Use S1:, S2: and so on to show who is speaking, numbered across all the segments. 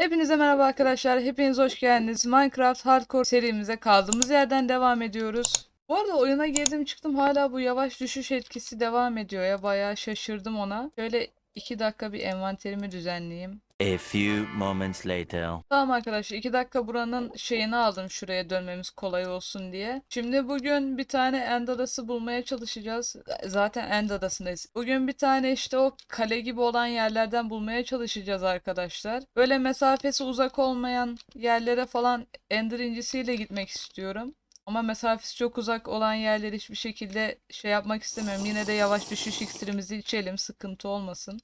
S1: Hepinize merhaba arkadaşlar. Hepiniz hoş geldiniz. Minecraft Hardcore serimize kaldığımız yerden devam ediyoruz. Bu arada oyuna girdim çıktım hala bu yavaş düşüş etkisi devam ediyor ya. Bayağı şaşırdım ona. Şöyle 2 dakika bir envanterimi düzenleyeyim.
S2: A few moments later.
S1: Tamam arkadaşlar 2 dakika buranın şeyini aldım şuraya dönmemiz kolay olsun diye. Şimdi bugün bir tane end adası bulmaya çalışacağız. Zaten end adasındayız. Bugün bir tane işte o kale gibi olan yerlerden bulmaya çalışacağız arkadaşlar. Böyle mesafesi uzak olmayan yerlere falan ender incisiyle gitmek istiyorum. Ama mesafesi çok uzak olan yerleri hiçbir şekilde şey yapmak istemiyorum. Yine de yavaş düşüş iksirimizi içelim sıkıntı olmasın.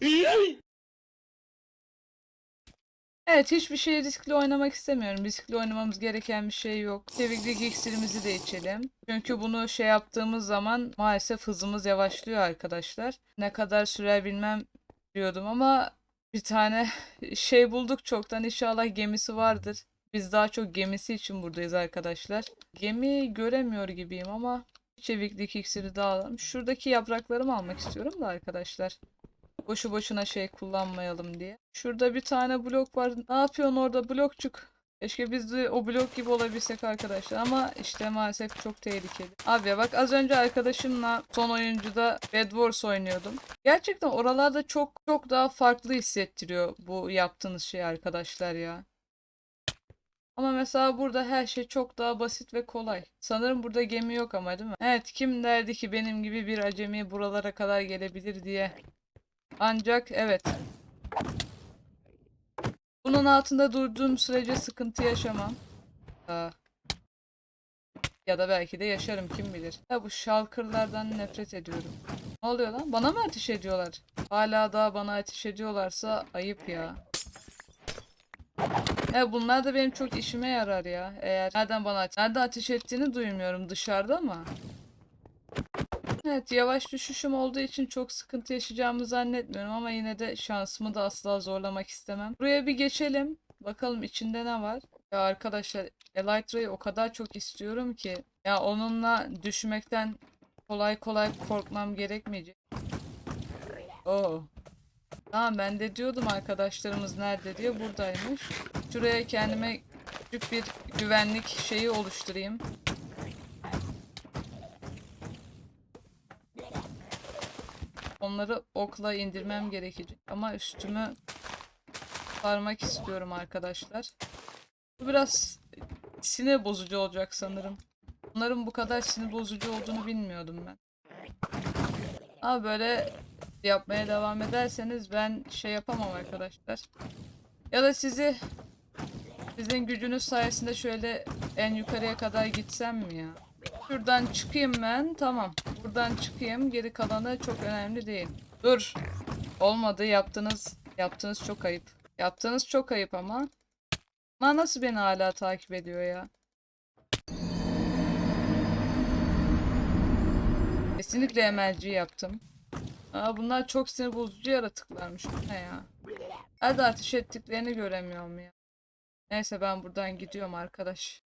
S1: Evet hiçbir şey riskli oynamak istemiyorum. Riskli oynamamız gereken bir şey yok. Çeviklik iksirimizi de içelim. Çünkü bunu şey yaptığımız zaman maalesef hızımız yavaşlıyor arkadaşlar. Ne kadar sürer bilmem diyordum ama bir tane şey bulduk çoktan inşallah gemisi vardır. Biz daha çok gemisi için buradayız arkadaşlar. Gemi göremiyor gibiyim ama çeviklik iksiri de alalım. Şuradaki yapraklarımı almak istiyorum da arkadaşlar. Boşu boşuna şey kullanmayalım diye. Şurada bir tane blok var. Ne yapıyorsun orada blokçuk? Keşke biz de o blok gibi olabilsek arkadaşlar ama işte maalesef çok tehlikeli. Abi ya bak az önce arkadaşımla son oyuncuda Bed Wars oynuyordum. Gerçekten oralarda çok çok daha farklı hissettiriyor bu yaptığınız şey arkadaşlar ya. Ama mesela burada her şey çok daha basit ve kolay. Sanırım burada gemi yok ama değil mi? Evet kim derdi ki benim gibi bir acemi buralara kadar gelebilir diye. Ancak evet. Bunun altında durduğum sürece sıkıntı yaşamam. Aa. Ya da belki de yaşarım kim bilir. Ya bu şalkırlardan nefret ediyorum. Ne oluyor lan? Bana mı ateş ediyorlar? Hala daha bana ateş ediyorlarsa ayıp ya. E bunlar da benim çok işime yarar ya. Eğer nereden bana ateş, nereden ateş ettiğini duymuyorum dışarıda ama. Evet yavaş düşüşüm olduğu için çok sıkıntı yaşayacağımı zannetmiyorum ama yine de şansımı da asla zorlamak istemem. Buraya bir geçelim. Bakalım içinde ne var. Ya arkadaşlar Elytra'yı o kadar çok istiyorum ki ya onunla düşmekten kolay kolay korkmam gerekmeyecek. Oo. Tamam ben de diyordum arkadaşlarımız nerede diye buradaymış. Şuraya kendime küçük bir güvenlik şeyi oluşturayım. Onları okla indirmem gerekecek. Ama üstümü sarmak istiyorum arkadaşlar. Bu biraz sinir bozucu olacak sanırım. Bunların bu kadar sinir bozucu olduğunu bilmiyordum ben. Ama böyle yapmaya devam ederseniz ben şey yapamam arkadaşlar. Ya da sizi sizin gücünüz sayesinde şöyle en yukarıya kadar gitsem mi ya? Şuradan çıkayım ben. Tamam. Buradan çıkayım. Geri kalanı çok önemli değil. Dur. Olmadı. Yaptınız. Yaptığınız çok ayıp. Yaptığınız çok ayıp ama. Ama nasıl beni hala takip ediyor ya? Kesinlikle emelci yaptım. Aa, bunlar çok sinir bozucu yaratıklarmış. Ne ya? Nerede ateş ettiklerini göremiyorum ya. Neyse ben buradan gidiyorum arkadaş.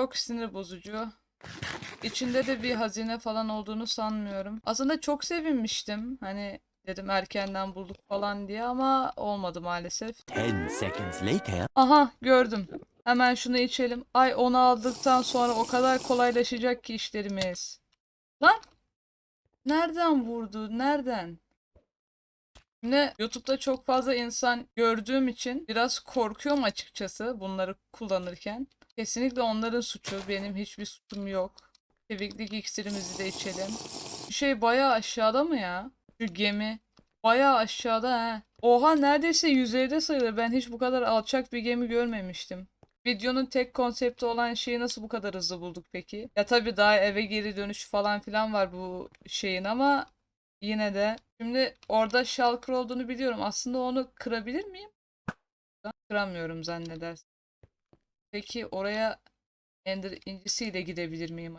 S1: Çok sinir bozucu. İçinde de bir hazine falan olduğunu sanmıyorum. Aslında çok sevinmiştim. Hani dedim erkenden bulduk falan diye ama olmadı maalesef.
S2: Ten seconds later.
S1: Aha gördüm. Hemen şunu içelim. Ay onu aldıktan sonra o kadar kolaylaşacak ki işlerimiz. Lan! Nereden vurdu? Nereden? Yine YouTube'da çok fazla insan gördüğüm için biraz korkuyorum açıkçası bunları kullanırken. Kesinlikle onların suçu. Benim hiçbir suçum yok. Çeviklik iksirimizi de içelim. Bu şey bayağı aşağıda mı ya? Şu gemi. Bayağı aşağıda he. Oha neredeyse yüzeyde sayılır. Ben hiç bu kadar alçak bir gemi görmemiştim. Videonun tek konsepti olan şeyi nasıl bu kadar hızlı bulduk peki? Ya tabii daha eve geri dönüş falan filan var bu şeyin ama yine de. Şimdi orada shulker olduğunu biliyorum. Aslında onu kırabilir miyim? Kıramıyorum zannedersin. Peki oraya Ender incisiyle gidebilir miyim?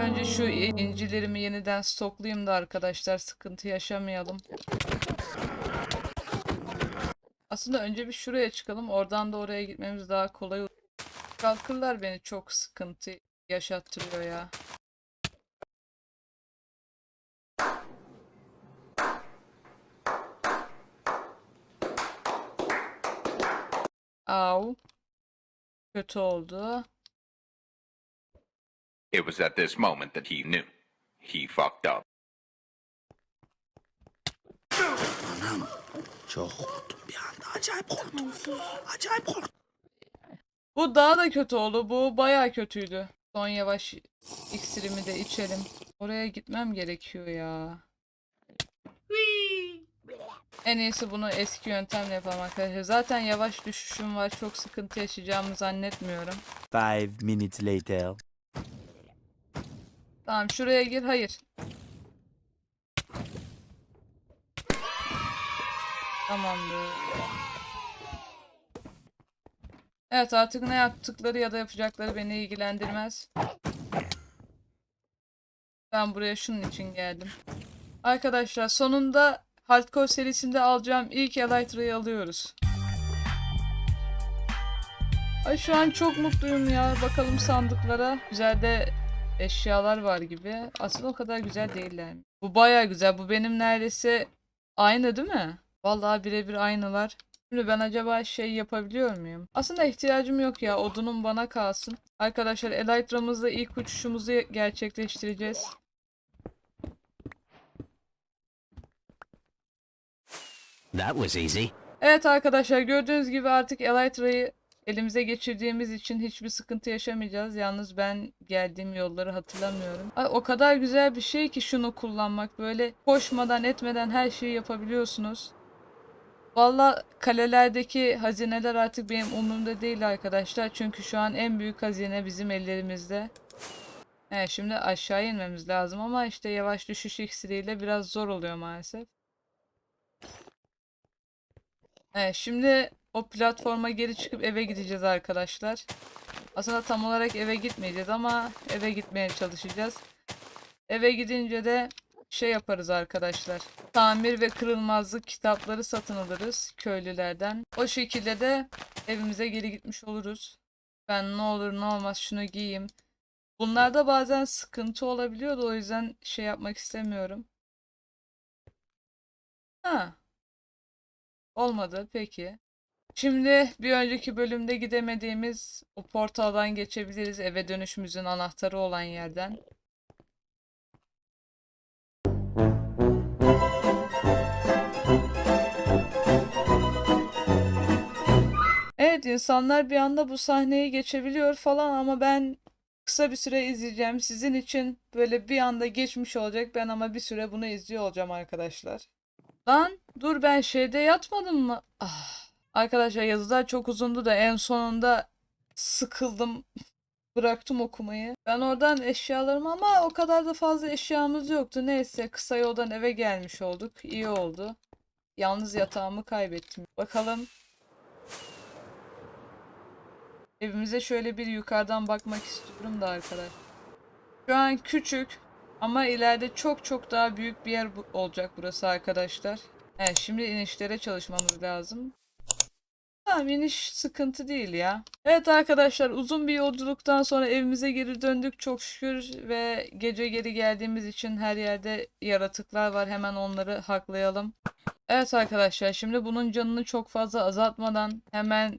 S1: Önce şu incilerimi yeniden stoklayayım da arkadaşlar sıkıntı yaşamayalım. Aslında önce bir şuraya çıkalım. Oradan da oraya gitmemiz daha kolay olur. Kalkırlar beni çok sıkıntı yaşattırıyor ya. Au. Kötü oldu.
S3: It was at this moment that he knew. He fucked up.
S4: Anam çok korktum bir anda acayip korktum. Acayip korktum.
S1: Bu daha da kötü oldu. Bu bayağı kötüydü. Son yavaş iksirimi de içelim. Oraya gitmem gerekiyor ya. En iyisi bunu eski yöntemle yapalım arkadaşlar. Zaten yavaş düşüşüm var. Çok sıkıntı yaşayacağımı zannetmiyorum.
S2: Five minutes later.
S1: Tamam şuraya gir. Hayır. Tamamdır. Evet artık ne yaptıkları ya da yapacakları beni ilgilendirmez. Ben buraya şunun için geldim. Arkadaşlar sonunda Hardcore serisinde alacağım ilk Elytra'yı alıyoruz. Ay şu an çok mutluyum ya. Bakalım sandıklara. Güzel de eşyalar var gibi. Aslında o kadar güzel değiller. Bu baya güzel. Bu benim neredeyse aynı değil mi? Vallahi birebir aynılar. Şimdi ben acaba şey yapabiliyor muyum? Aslında ihtiyacım yok ya. Odunum bana kalsın. Arkadaşlar Elytra'mızla ilk uçuşumuzu gerçekleştireceğiz.
S5: That was easy.
S1: Evet arkadaşlar gördüğünüz gibi artık Elytra'yı elimize geçirdiğimiz için hiçbir sıkıntı yaşamayacağız. Yalnız ben geldiğim yolları hatırlamıyorum. Ay, o kadar güzel bir şey ki şunu kullanmak. Böyle koşmadan etmeden her şeyi yapabiliyorsunuz. Valla kalelerdeki hazineler artık benim umurumda değil arkadaşlar. Çünkü şu an en büyük hazine bizim ellerimizde. Evet şimdi aşağı inmemiz lazım ama işte yavaş düşüş iksiriyle biraz zor oluyor maalesef. Evet, şimdi o platforma geri çıkıp eve gideceğiz arkadaşlar. Aslında tam olarak eve gitmeyeceğiz ama eve gitmeye çalışacağız. Eve gidince de şey yaparız arkadaşlar. Tamir ve kırılmazlık kitapları satın alırız köylülerden. O şekilde de evimize geri gitmiş oluruz. Ben ne olur ne olmaz şunu giyeyim. Bunlarda bazen sıkıntı olabiliyordu o yüzden şey yapmak istemiyorum. Ha, Olmadı peki. Şimdi bir önceki bölümde gidemediğimiz o portaldan geçebiliriz. Eve dönüşümüzün anahtarı olan yerden. Evet insanlar bir anda bu sahneyi geçebiliyor falan ama ben kısa bir süre izleyeceğim. Sizin için böyle bir anda geçmiş olacak. Ben ama bir süre bunu izliyor olacağım arkadaşlar. Lan dur ben şeyde yatmadım mı? Ah. Arkadaşlar yazılar çok uzundu da en sonunda sıkıldım. Bıraktım okumayı. Ben oradan eşyalarımı ama o kadar da fazla eşyamız yoktu. Neyse kısa yoldan eve gelmiş olduk. İyi oldu. Yalnız yatağımı kaybettim. Bakalım. Evimize şöyle bir yukarıdan bakmak istiyorum da arkadaş. Şu an küçük ama ileride çok çok daha büyük bir yer olacak burası arkadaşlar. Evet şimdi inişlere çalışmamız lazım. Tamam iniş sıkıntı değil ya. Evet arkadaşlar uzun bir yolculuktan sonra evimize geri döndük çok şükür ve gece geri geldiğimiz için her yerde yaratıklar var. Hemen onları haklayalım. Evet arkadaşlar şimdi bunun canını çok fazla azaltmadan hemen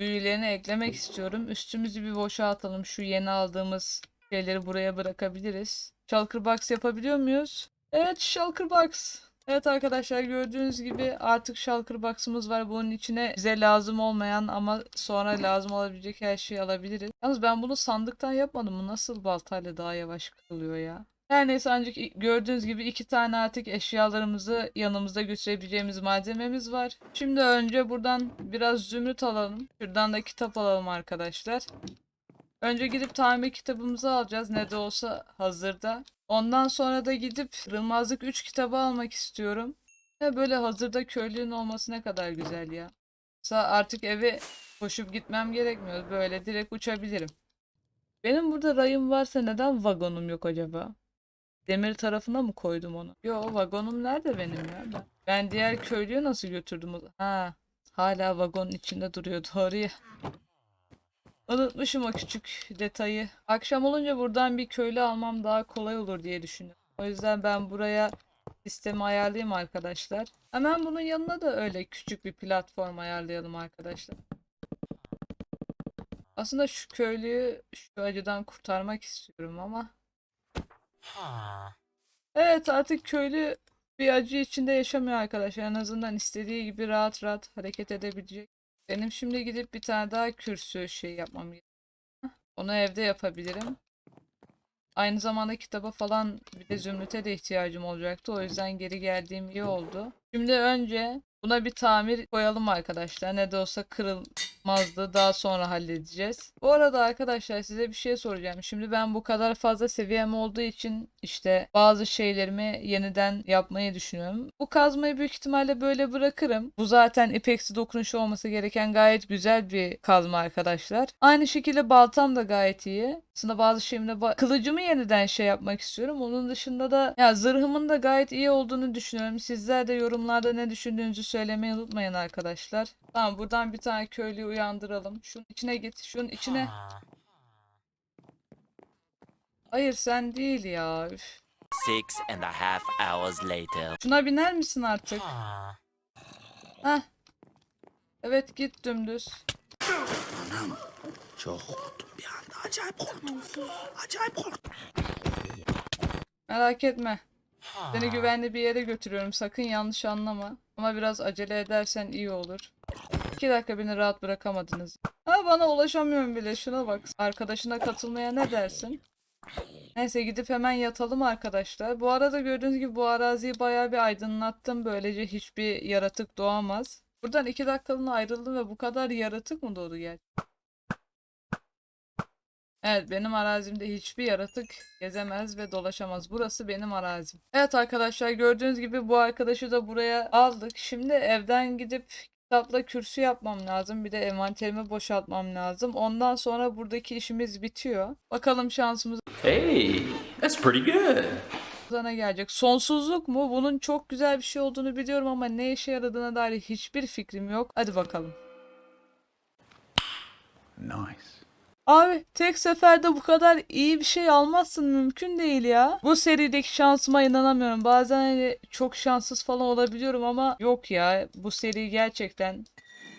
S1: büyülerini eklemek istiyorum. Üstümüzü bir boşaltalım. Şu yeni aldığımız şeyleri buraya bırakabiliriz. Shulker box yapabiliyor muyuz? Evet shulker box. Evet arkadaşlar gördüğünüz gibi artık shulker box'ımız var. Bunun içine bize lazım olmayan ama sonra lazım olabilecek her şeyi alabiliriz. Yalnız ben bunu sandıktan yapmadım. Bu nasıl baltayla daha yavaş kırılıyor ya? Her neyse ancak gördüğünüz gibi iki tane artık eşyalarımızı yanımızda götürebileceğimiz malzememiz var. Şimdi önce buradan biraz zümrüt alalım. Şuradan da kitap alalım arkadaşlar. Önce gidip tamir kitabımızı alacağız. Ne de olsa hazırda. Ondan sonra da gidip Kırılmazlık 3 kitabı almak istiyorum. Ve böyle hazırda köylünün olması ne kadar güzel ya. Mesela artık eve koşup gitmem gerekmiyor. Böyle direkt uçabilirim. Benim burada rayım varsa neden vagonum yok acaba? Demir tarafına mı koydum onu? Yo vagonum nerede benim ya? Ben, diğer köylüye nasıl götürdüm? Ha, hala vagonun içinde duruyor doğru ya. Unutmuşum o küçük detayı. Akşam olunca buradan bir köylü almam daha kolay olur diye düşünüyorum. O yüzden ben buraya sistemi ayarlayayım arkadaşlar. Hemen bunun yanına da öyle küçük bir platform ayarlayalım arkadaşlar. Aslında şu köylüyü şu acıdan kurtarmak istiyorum ama. Evet artık köylü bir acı içinde yaşamıyor arkadaşlar. En azından istediği gibi rahat rahat hareket edebilecek. Benim şimdi gidip bir tane daha kürsü şey yapmam gerekiyor. Onu evde yapabilirim. Aynı zamanda kitaba falan bir de zümrüte de ihtiyacım olacaktı. O yüzden geri geldiğim iyi oldu. Şimdi önce buna bir tamir koyalım arkadaşlar. Ne de olsa kırılmazdı. Daha sonra halledeceğiz. Bu arada arkadaşlar size bir şey soracağım. Şimdi ben bu kadar fazla seviyem olduğu için işte bazı şeylerimi yeniden yapmayı düşünüyorum. Bu kazmayı büyük ihtimalle böyle bırakırım. Bu zaten ipeksi dokunuşu olması gereken gayet güzel bir kazma arkadaşlar. Aynı şekilde baltam da gayet iyi. Aslında bazı şeyimde ba- kılıcımı yeniden şey yapmak istiyorum. Onun dışında da ya zırhımın da gayet iyi olduğunu düşünüyorum. Sizler de yorumlarda ne düşündüğünüzü söylemeyi unutmayın arkadaşlar. Tamam buradan bir tane köylüyü uyandıralım. Şunun içine git. Şunun içine. Hayır sen değil ya. Üf.
S2: Six and a half hours later.
S1: Şuna biner misin artık? Heh. Evet git dümdüz.
S4: Anam çok korktum bir anda. Acayip korktum. Acayip korktum.
S1: Merak etme. Seni güvenli bir yere götürüyorum. Sakın yanlış anlama. Ama biraz acele edersen iyi olur. İki dakika beni rahat bırakamadınız. Ha bana ulaşamıyorum bile. Şuna bak. Arkadaşına katılmaya ne dersin? Neyse gidip hemen yatalım arkadaşlar. Bu arada gördüğünüz gibi bu araziyi bayağı bir aydınlattım. Böylece hiçbir yaratık doğamaz. Buradan iki dakikalığına ayrıldım ve bu kadar yaratık mı doğdu gerçekten? Evet benim arazimde hiçbir yaratık gezemez ve dolaşamaz. Burası benim arazim. Evet arkadaşlar gördüğünüz gibi bu arkadaşı da buraya aldık. Şimdi evden gidip kitapla kürsü yapmam lazım. Bir de envanterimi boşaltmam lazım. Ondan sonra buradaki işimiz bitiyor. Bakalım şansımız
S6: Hey, that's pretty good.
S1: ne gelecek. Sonsuzluk mu? Bunun çok güzel bir şey olduğunu biliyorum ama ne işe yaradığına dair hiçbir fikrim yok. Hadi bakalım.
S6: Nice.
S1: Abi tek seferde bu kadar iyi bir şey almazsın mümkün değil ya. Bu serideki şansıma inanamıyorum. Bazen hani çok şanssız falan olabiliyorum ama yok ya. Bu seri gerçekten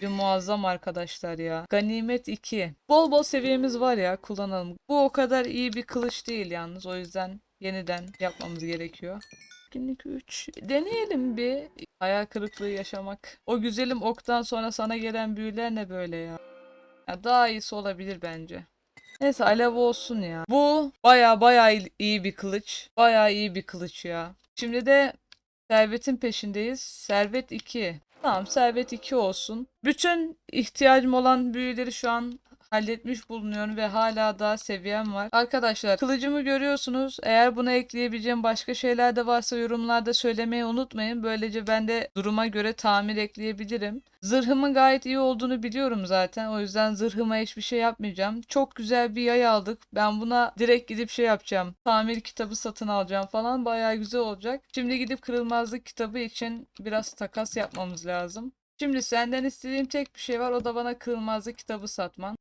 S1: bir muazzam arkadaşlar ya. Ganimet 2. Bol bol seviyemiz var ya kullanalım. Bu o kadar iyi bir kılıç değil yalnız. O yüzden yeniden yapmamız gerekiyor. Etkinlik 3. Deneyelim bir. Hayal kırıklığı yaşamak. O güzelim oktan sonra sana gelen büyüler ne böyle ya? Ya daha iyisi olabilir bence. Neyse alev olsun ya. Bu baya baya iyi bir kılıç. Baya iyi bir kılıç ya. Şimdi de servetin peşindeyiz. Servet 2. Tamam servet 2 olsun. Bütün ihtiyacım olan büyüleri şu an halletmiş bulunuyorum ve hala daha seviyem var. Arkadaşlar kılıcımı görüyorsunuz. Eğer buna ekleyebileceğim başka şeyler de varsa yorumlarda söylemeyi unutmayın. Böylece ben de duruma göre tamir ekleyebilirim. Zırhımın gayet iyi olduğunu biliyorum zaten. O yüzden zırhıma hiçbir şey yapmayacağım. Çok güzel bir yay aldık. Ben buna direkt gidip şey yapacağım. Tamir kitabı satın alacağım falan. Bayağı güzel olacak. Şimdi gidip kırılmazlık kitabı için biraz takas yapmamız lazım. Şimdi senden istediğim tek bir şey var. O da bana kırılmazlık kitabı satman.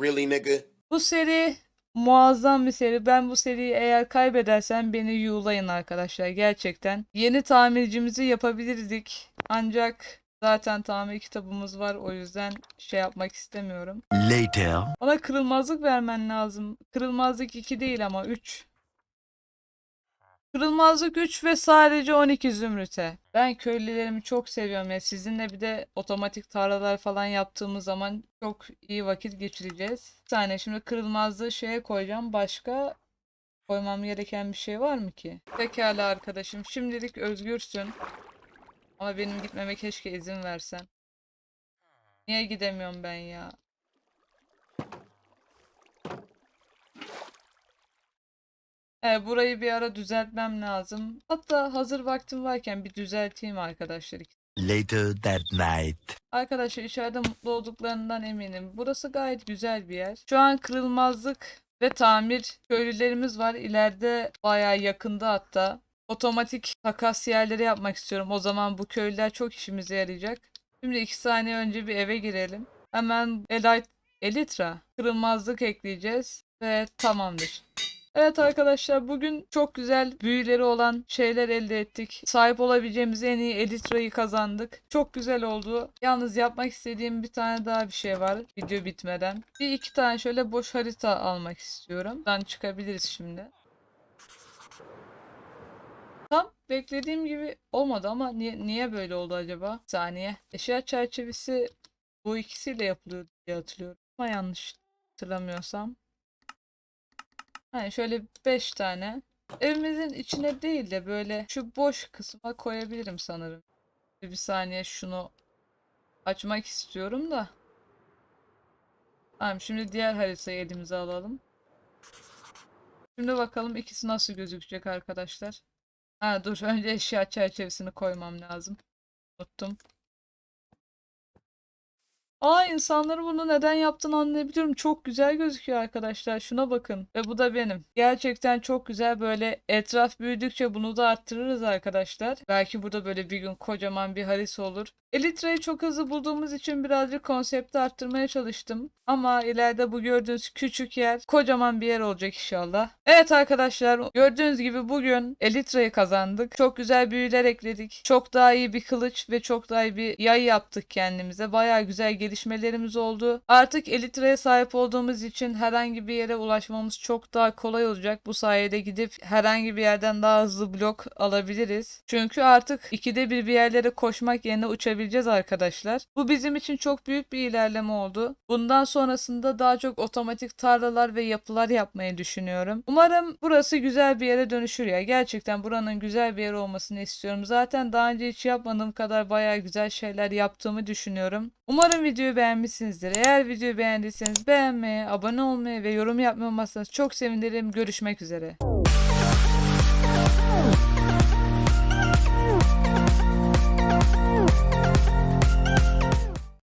S7: Really, nigga?
S1: Bu seri muazzam bir seri. Ben bu seriyi eğer kaybedersem beni yuğlayın arkadaşlar. Gerçekten. Yeni tamircimizi yapabilirdik. Ancak zaten tamir kitabımız var. O yüzden şey yapmak istemiyorum.
S2: Later.
S1: Bana kırılmazlık vermen lazım. Kırılmazlık 2 değil ama 3. Kırılmazlık 3 ve sadece 12 zümrüte. Ben köylülerimi çok seviyorum ya. Sizinle bir de otomatik tarlalar falan yaptığımız zaman çok iyi vakit geçireceğiz. Bir saniye şimdi kırılmazlığı şeye koyacağım. Başka koymam gereken bir şey var mı ki? Pekala arkadaşım. Şimdilik özgürsün. Ama benim gitmeme keşke izin versen. Niye gidemiyorum ben ya? Evet, burayı bir ara düzeltmem lazım. Hatta hazır vaktim varken bir düzelteyim arkadaşlar.
S2: Later that night.
S1: Arkadaşlar içeride mutlu olduklarından eminim. Burası gayet güzel bir yer. Şu an kırılmazlık ve tamir köylülerimiz var. İleride bayağı yakında hatta. Otomatik takas yerleri yapmak istiyorum. O zaman bu köylüler çok işimize yarayacak. Şimdi iki saniye önce bir eve girelim. Hemen Elite, Elitra kırılmazlık ekleyeceğiz ve tamamdır. Evet arkadaşlar bugün çok güzel büyüleri olan şeyler elde ettik. Sahip olabileceğimiz en iyi Elitra'yı kazandık. Çok güzel oldu. Yalnız yapmak istediğim bir tane daha bir şey var video bitmeden. Bir iki tane şöyle boş harita almak istiyorum. Buradan çıkabiliriz şimdi. Tam beklediğim gibi olmadı ama niye, niye böyle oldu acaba? Bir saniye. Eşya çerçevesi bu ikisiyle yapılıyor diye hatırlıyorum. Ama yanlış hatırlamıyorsam. Hani şöyle 5 tane. Evimizin içine değil de böyle şu boş kısma koyabilirim sanırım. Bir saniye şunu açmak istiyorum da. Tamam şimdi diğer haritayı elimize alalım. Şimdi bakalım ikisi nasıl gözükecek arkadaşlar. Ha dur önce eşya çerçevesini koymam lazım. Unuttum. Aa insanların bunu neden yaptığını anlayabiliyorum. Çok güzel gözüküyor arkadaşlar. Şuna bakın. Ve bu da benim. Gerçekten çok güzel. Böyle etraf büyüdükçe bunu da arttırırız arkadaşlar. Belki burada böyle bir gün kocaman bir harita olur. Elitra'yı çok hızlı bulduğumuz için birazcık konsepti arttırmaya çalıştım. Ama ileride bu gördüğünüz küçük yer kocaman bir yer olacak inşallah. Evet arkadaşlar gördüğünüz gibi bugün Elitra'yı kazandık. Çok güzel büyüler ekledik. Çok daha iyi bir kılıç ve çok daha iyi bir yay yaptık kendimize. Baya güzel gelişmelerimiz oldu. Artık Elitra'ya sahip olduğumuz için herhangi bir yere ulaşmamız çok daha kolay olacak. Bu sayede gidip herhangi bir yerden daha hızlı blok alabiliriz. Çünkü artık ikide bir bir yerlere koşmak yerine uçabileceğiz arkadaşlar. Bu bizim için çok büyük bir ilerleme oldu. Bundan sonrasında daha çok otomatik tarlalar ve yapılar yapmayı düşünüyorum. Umarım burası güzel bir yere dönüşür ya. Gerçekten buranın güzel bir yer olmasını istiyorum. Zaten daha önce hiç yapmadığım kadar bayağı güzel şeyler yaptığımı düşünüyorum. Umarım videoyu beğenmişsinizdir. Eğer videoyu beğendiyseniz beğenmeyi, abone olmayı ve yorum yapmayı unutmazsanız çok sevinirim. Görüşmek üzere.